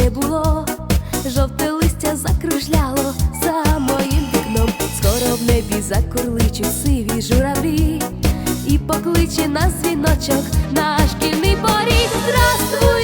не було. Жовте листя закружляло за моїм вікном. Скоро в небі закурличуть сиві журавлі, і покличе нас свіночок на шкільний поріг. Здравствуй,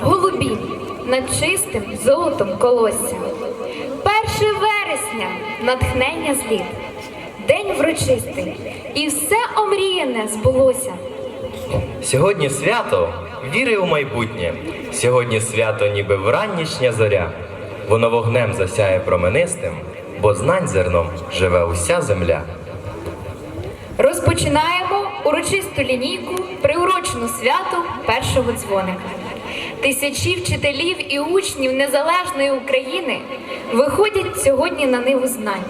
голубі над чистим золотом колосся. Перше вересня натхнення зліт, день врочистий, і все омріяне збулося. Сьогодні свято віри у майбутнє. Сьогодні свято, ніби вранішня зоря. Воно вогнем засяє променистим, бо знань зерном живе уся земля. Розпочинаємо урочисту лінійку, приурочену святу першого дзвоника. Тисячі вчителів і учнів незалежної України виходять сьогодні на ниву знань,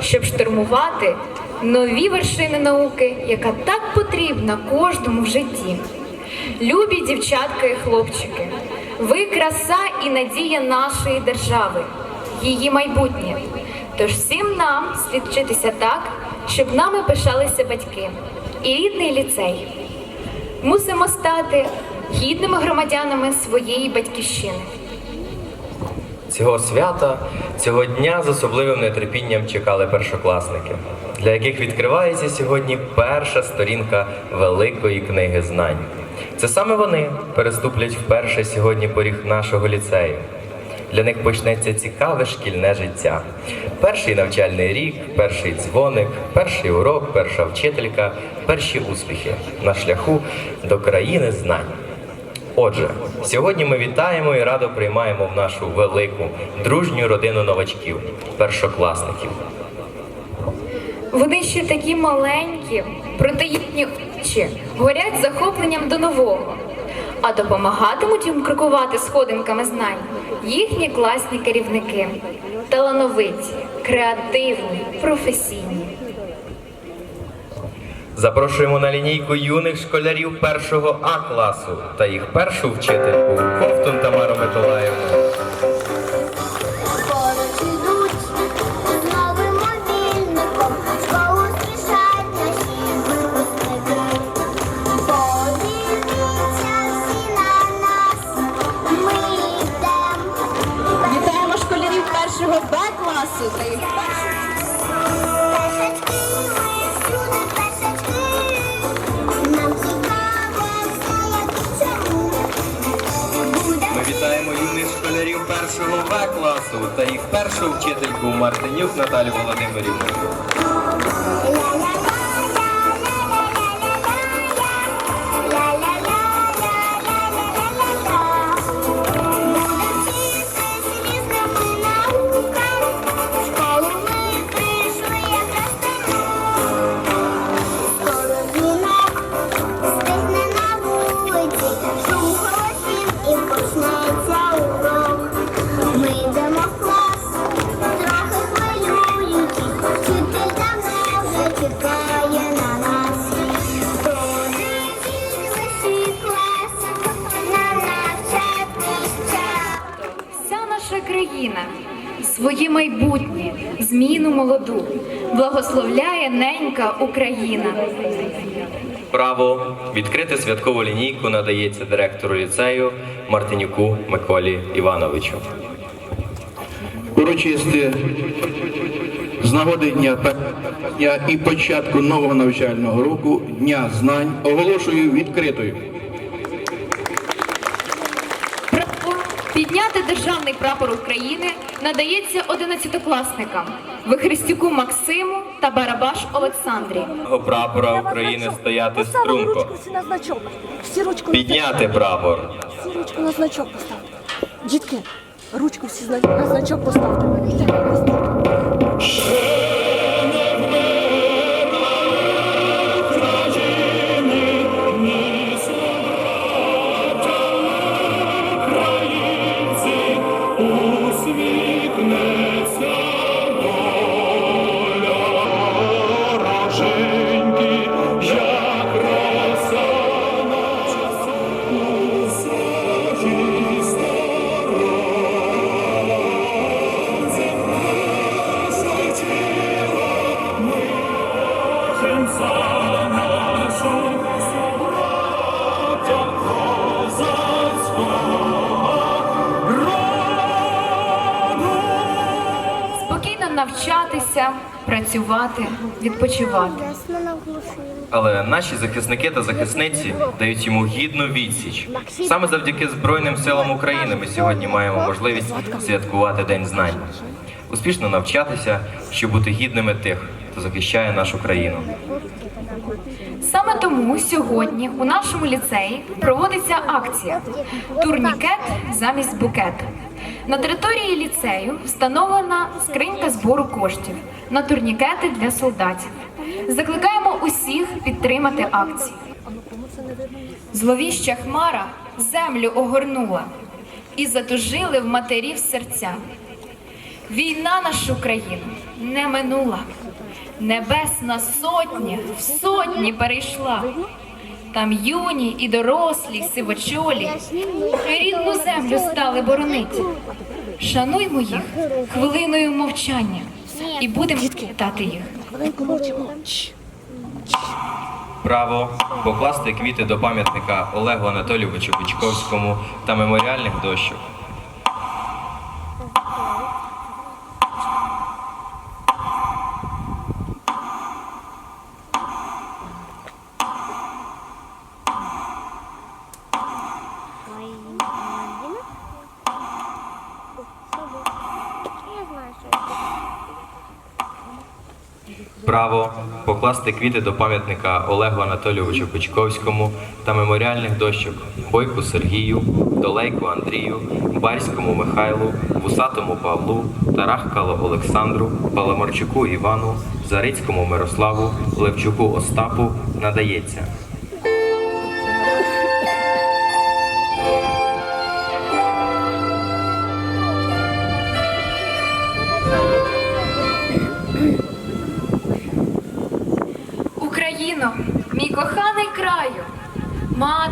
щоб штурмувати нові вершини науки, яка так потрібна кожному в житті. Любі дівчатка і хлопчики, ви краса і надія нашої держави, її майбутнє. Тож всім нам слід вчитися так, щоб нами пишалися батьки і рідний ліцей. Мусимо стати гідними громадянами своєї батьківщини. Цього свята, цього дня з особливим нетерпінням чекали першокласники, для яких відкривається сьогодні перша сторінка великої книги знань. Це саме вони переступлять вперше сьогодні поріг нашого ліцею. Для них почнеться цікаве шкільне життя. Перший навчальний рік, перший дзвоник, перший урок, перша вчителька, перші успіхи на шляху до країни знань. Отже, сьогодні ми вітаємо і радо приймаємо в нашу велику дружню родину новачків, першокласників. Вони ще такі маленькі, проте їхні очі горять захопленням до нового. А допомагатимуть їм крокувати сходинками знань їхні класні керівники, талановиті, креативні, професійні. Запрошуємо на лінійку юних школярів першого А класу та їх першу вчительку Ковтун Тамару Миколаївну. Першого В класу та їх першу вчительку Мартинюк Наталю Володимирівну. Зміну молоду, благословляє ненька Україна. Право відкрити святкову лінійку надається директору ліцею Мартинюку Миколі Івановичу. урочисте з нагоди дня дня і початку нового навчального року Дня знань оголошую відкритою. Державний прапор України надається одинадцятикласникам Вихрестюку Максиму та Барабаш Олександрі. Прапора України стояти струнко. ручку всі на значок. Всі ручку Підняти прапор. всі ручку на значок поставте. Дітки, ручку всі на значок поставте. Працювати, відпочивати. Але наші захисники та захисниці дають йому гідну відсіч. Саме завдяки Збройним силам України ми сьогодні маємо можливість святкувати День знань, успішно навчатися, щоб бути гідними тих, хто захищає нашу країну. Саме тому сьогодні у нашому ліцеї проводиться акція Турнікет замість букету. На території ліцею встановлена скринька збору коштів на турнікети для солдатів. Закликаємо усіх підтримати акцію. Зловіща хмара землю огорнула і затужили в матерів серця. Війна нашу країну не минула. Небесна сотня в сотні перейшла. Там юні і дорослі, сивочолі, рідну землю стали боронити. Шануймо їх хвилиною мовчання і будемо вітати їх. Право покласти квіти до пам'ятника Олегу Анатолійовичу Бичковському та меморіальних дощок. Я знаю, що Право покласти квіти до пам'ятника Олегу Анатолійовичу Бичковському та меморіальних дощок Бойку Сергію, Долейку Андрію, Барському Михайлу, Вусатому Павлу, Тарахкало Олександру, Паламарчуку Івану, Зарицькому Мирославу, Левчуку Остапу надається.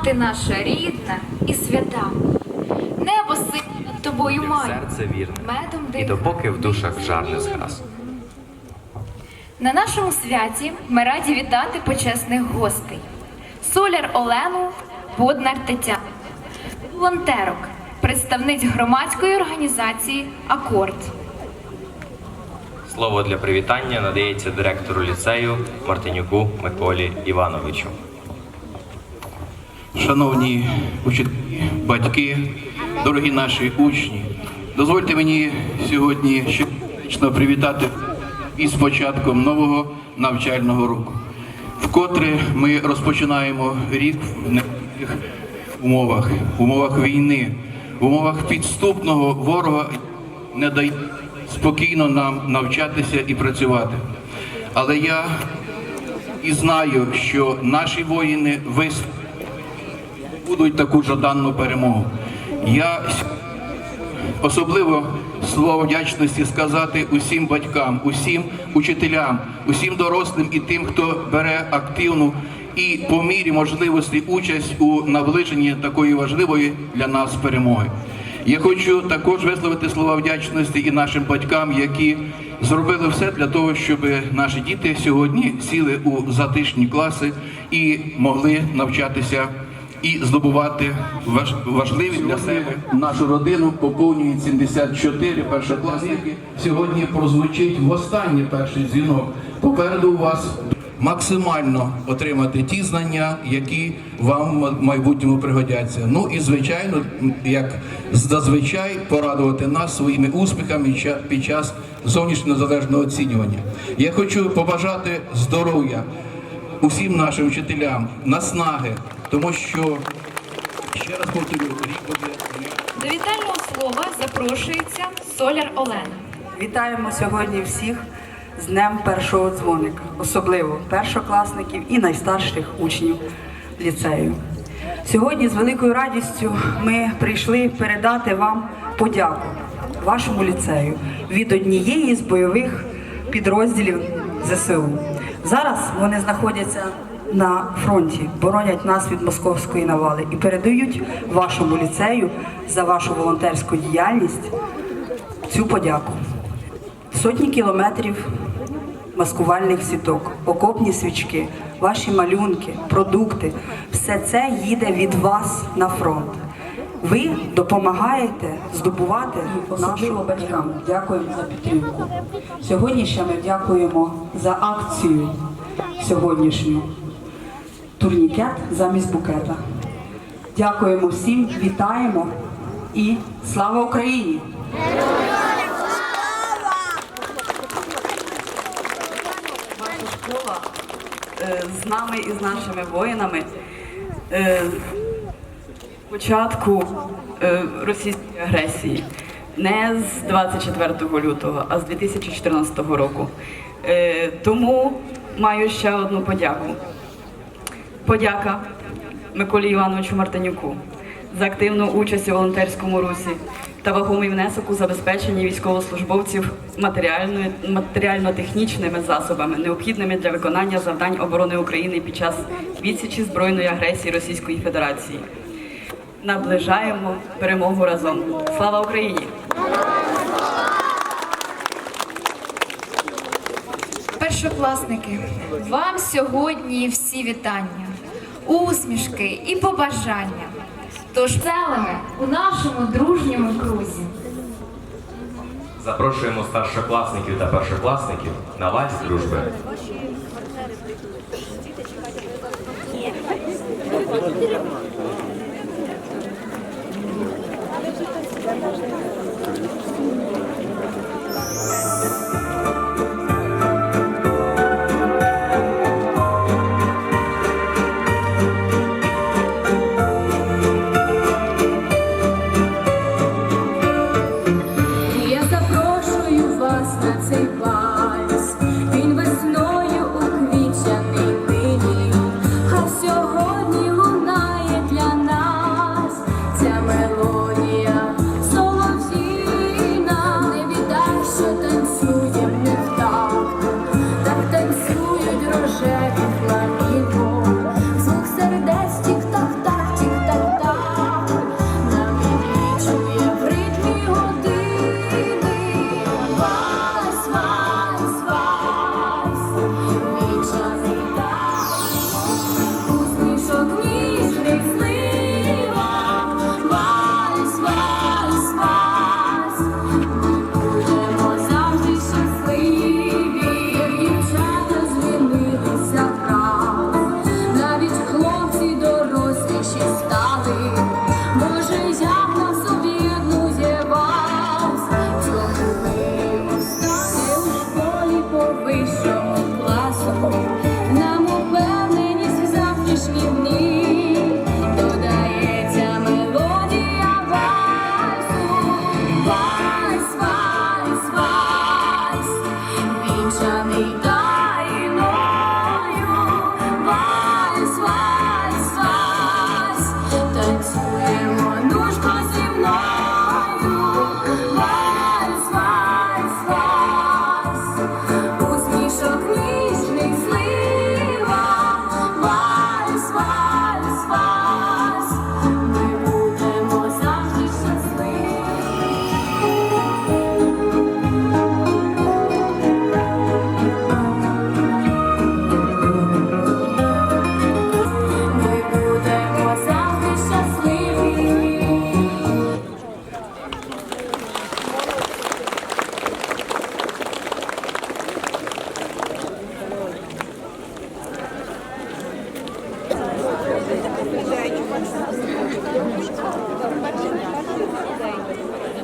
Мати наша рідна і свята. Небо синє над тобою має. Серце вірне. Медом І допоки в душах жар не згас. На нашому святі ми раді вітати почесних гостей: Соляр Олену, Боднар Тетяну, волонтерок, представниць громадської організації Акорд. Слово для привітання надається директору ліцею Мартинюку Миколі Івановичу. Шановні учителі, батьки, дорогі наші учні, дозвольте мені сьогодні ще привітати із початком нового навчального року. Вкотре ми розпочинаємо рік в непростих умовах, в умовах війни, в умовах підступного ворога не дає спокійно нам навчатися і працювати. Але я і знаю, що наші воїни вис будуть таку жаданну перемогу. Я особливо слово вдячності сказати усім батькам, усім учителям, усім дорослим і тим, хто бере активну і по мірі можливості участь у наближенні такої важливої для нас перемоги. Я хочу також висловити слова вдячності і нашим батькам, які зробили все для того, щоб наші діти сьогодні сіли у затишні класи і могли навчатися і здобувати важ- важливі для себе нашу родину. Поповнюють 74 першокласники. Сьогодні прозвучить востаннє перший дзвінок. Попереду у вас максимально отримати ті знання, які вам в майбутньому пригодяться. Ну і звичайно, як зазвичай, порадувати нас своїми успіхами під час зовнішнього незалежного оцінювання. Я хочу побажати здоров'я усім нашим вчителям, наснаги, тому що ще раз повторюю, рік буде. До вітального слова запрошується Соляр Олена. Вітаємо сьогодні всіх з Днем першого дзвоника, особливо першокласників і найстарших учнів ліцею. Сьогодні з великою радістю ми прийшли передати вам подяку вашому ліцею від однієї з бойових підрозділів ЗСУ. Зараз вони знаходяться на фронті, боронять нас від московської навали і передають вашому ліцею за вашу волонтерську діяльність цю подяку. Сотні кілометрів маскувальних сіток, окопні свічки, ваші малюнки, продукти все це їде від вас на фронт. Ви допомагаєте здобувати особливо батькам. Дякуємо за підтримку. Сьогодні ще ми дякуємо за акцію сьогоднішню. Турнікет замість букета. Дякуємо всім, вітаємо і слава Україні! Ваша школа е, з нами і з нашими воїнами е, початку е, російської агресії. Не з 24 лютого, а з 2014 року. Тому маю ще одну подяку. Подяка Миколі Івановичу Мартинюку за активну участь у волонтерському русі та вагомий внесок у забезпеченні військовослужбовців матеріально-технічними засобами, необхідними для виконання завдань оборони України під час відсічі збройної агресії Російської Федерації. Наближаємо перемогу разом. Слава Україні! Першокласники, вам сьогодні всі вітання, усмішки і побажання. Тож целими у нашому дружньому крузі. Запрошуємо старшокласників та першокласників на вальс дружби. Я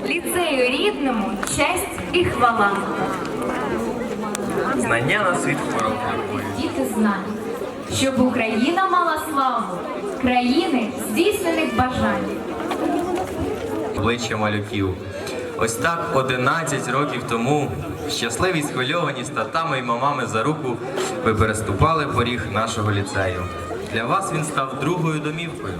Ліцею рідному честь і хвала. Знання на світ хвороб. Діти знають, щоб Україна мала славу країни здійснених бажань. Обличчя малюків. Ось так 11 років тому щасливі схвильовані статами і мамами за руку ви переступали поріг нашого ліцею. Для вас він став другою домівкою.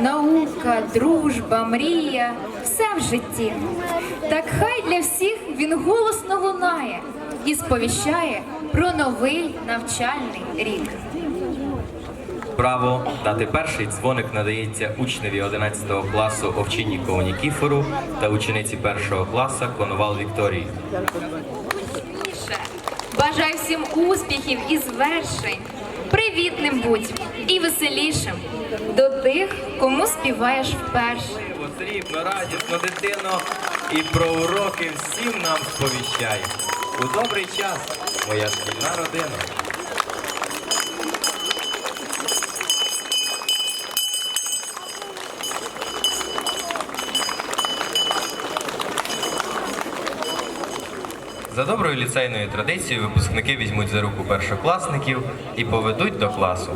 Наука, дружба, мрія все в житті. Так хай для всіх він голосно лунає і сповіщає про новий навчальний рік. Право дати перший дзвоник надається учневі 11 класу Овчиннікову Нікіфору та учениці 1 класу Коновал Вікторії. Бажаю всім успіхів і звершень, привітним будь і веселішим до тих, кому співаєш вперше. Потрібно, радісно, дитино, і про уроки всім нам сповіщай. У добрий час, моя шкільна родина. За доброю ліцейною традицією випускники візьмуть за руку першокласників і поведуть до класу.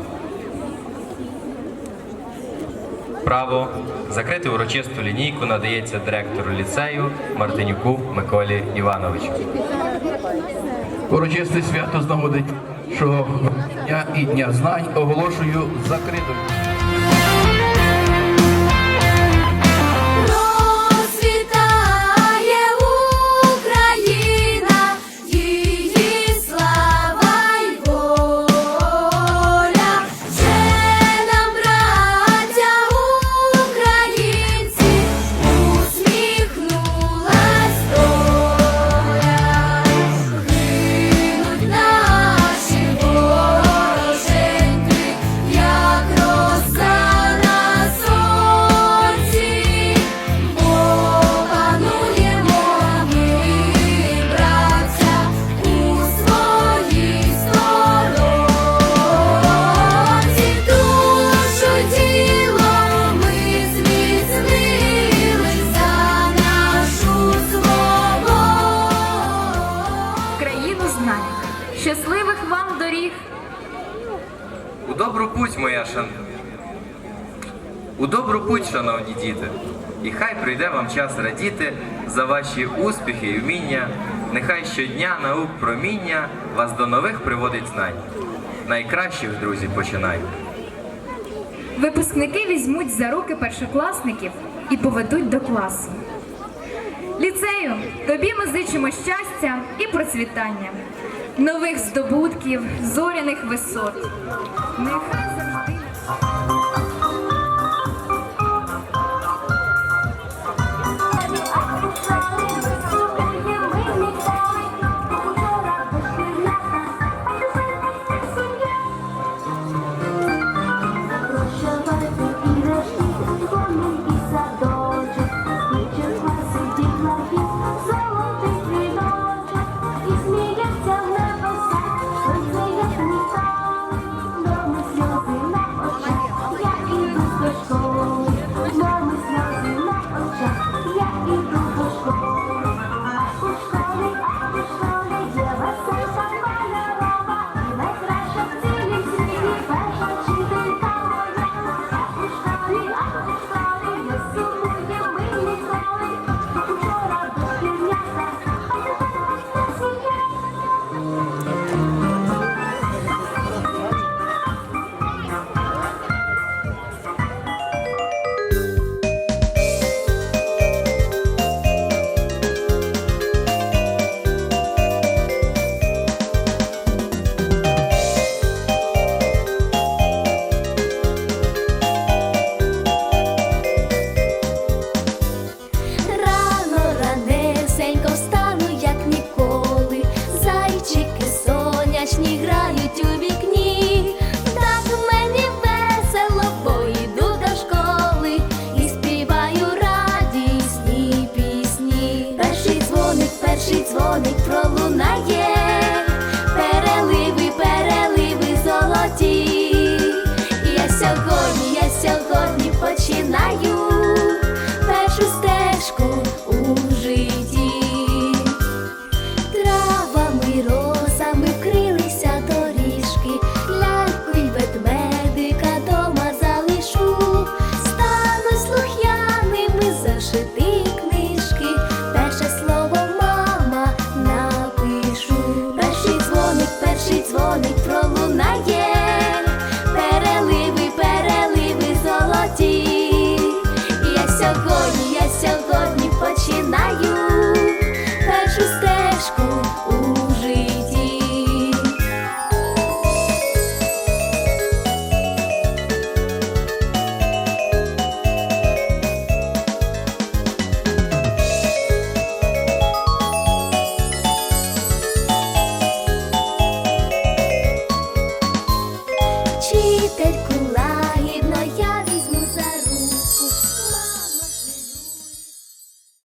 Право закрити урочисту лінійку надається директору ліцею Мартинюку Миколі Івановичу. Урочисте свято з нагоди що дня і дня знань оголошую закритою. Діти, і хай прийде вам час радіти за ваші успіхи і вміння. Нехай щодня наук проміння вас до нових приводить знань. Найкращих друзів починай. Випускники візьмуть за руки першокласників і поведуть до класу. Ліцею, тобі ми зичимо щастя і процвітання, нових здобутків, зоряних висот. Нехай.